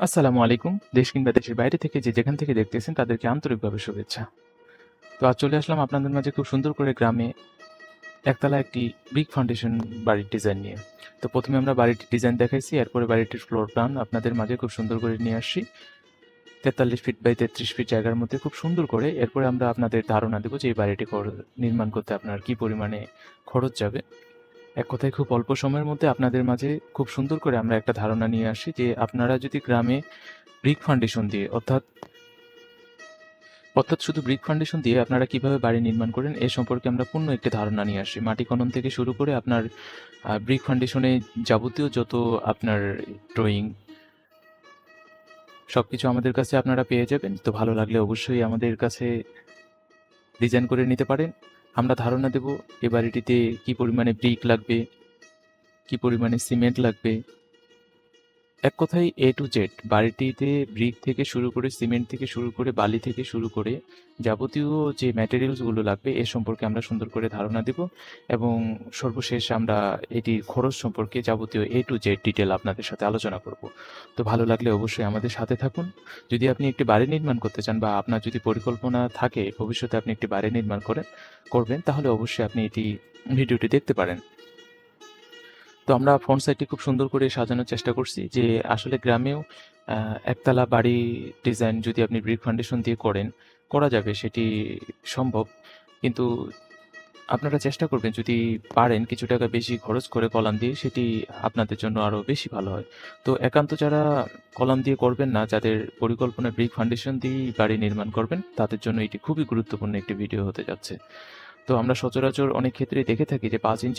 আসসালামু আলাইকুম। দেশ কিংবা দেশের বাইরে থেকে যে যেখান থেকে দেখতেছেন, তাদেরকে আন্তরিকভাবে শুভেচ্ছা। তো আজ চলে আসলাম আপনাদের মাঝে খুব সুন্দর করে গ্রামে একতলা একটি বিগ ফাউন্ডেশন বাড়ির ডিজাইন নিয়ে। তো প্রথমে আমরা বাড়িটির ডিজাইন দেখাইছি, এরপরে বাড়িটির ফ্লোর প্ল্যান আপনাদের মাঝে খুব সুন্দর করে নিয়ে আসছি। তেতাল্লিশ ফিট বাই তেত্রিশ ফিট জায়গার মধ্যে খুব সুন্দর করে। এরপরে আমরা আপনাদের ধারণা দেবো যে এই বাড়িটি নির্মাণ করতে আপনার কি পরিমাণে খরচ যাবে। এক কথায় খুব অল্প সময়ের মধ্যে আপনাদের মাঝে খুব সুন্দর করে আমরা একটা ধারণা নিয়ে আসি যে আপনারা যদি গ্রামে ব্রিক ফাউন্ডেশন দিয়ে, অর্থাৎ অর্থাৎ শুধু ব্রিক ফাউন্ডেশন দিয়ে আপনারা কীভাবে বাড়ি নির্মাণ করেন, এ সম্পর্কে আমরা পূর্ণ একটি ধারণা নিয়ে আসি। মাটি খনন থেকে শুরু করে আপনার ব্রিক ফাউন্ডেশনে যাবতীয় যত আপনার ড্রয়িং সব কিছু আমাদের কাছে আপনারা পেয়ে যাবেন। তো ভালো লাগলে অবশ্যই আমাদের কাছে ডিজাইন করে নিতে পারেন। আমরা ধারণা দেব এ বাড়িটিতে কী পরিমাণে ব্রিক লাগবে কী পরিমাণে সিমেন্ট লাগবে এক কথায় এ টু জেড বাড়িটিতে ব্রিক থেকে শুরু করে সিমেন্ট থেকে শুরু করে, বালি থেকে শুরু করে যাবতীয় যে ম্যাটেরিয়ালসগুলো লাগবে এ সম্পর্কে আমরা সুন্দর করে ধারণা দেব এবং সর্বশেষ আমরা এটির খরচ সম্পর্কে যাবতীয় এ টু জেড ডিটেল আপনাদের সাথে আলোচনা করব। তো ভালো লাগলে অবশ্যই আমাদের সাথে থাকুন। যদি আপনি একটি বাড়ি নির্মাণ করতে চান বা আপনার যদি পরিকল্পনা থাকে, ভবিষ্যতে আপনি একটি বাড়ি নির্মাণ করেন, করবেন, তাহলে অবশ্যই আপনি এটি ভিডিওটি দেখতে পারেন। তো আমরা ফ্রন্ট সাইডটি খুব সুন্দর করে সাজানোর চেষ্টা করছি যে আসলে গ্রামেও একতলা বাড়ি ডিজাইন যদি আপনি ব্রিক ফাউন্ডেশন দিয়ে করেন, করা যাবে, সেটি সম্ভব। কিন্তু আপনারা চেষ্টা করবেন, যদি পারেন, কিছু টাকা বেশি খরচ করে কলাম দিয়ে, সেটি আপনাদের জন্য আরও বেশি ভালো হয়। তো একান্ত যারা কলাম দিয়ে করবেন না, যাদের পরিকল্পনা ব্রিক ফাউন্ডেশন দিয়েই বাড়ি নির্মাণ করবেন, তাদের জন্য এটি খুবই গুরুত্বপূর্ণ একটি ভিডিও হতে যাচ্ছে। তো আমরা সচরাচর অনেক ক্ষেত্রেই দেখে থাকি যে পাঁচ ইঞ্চি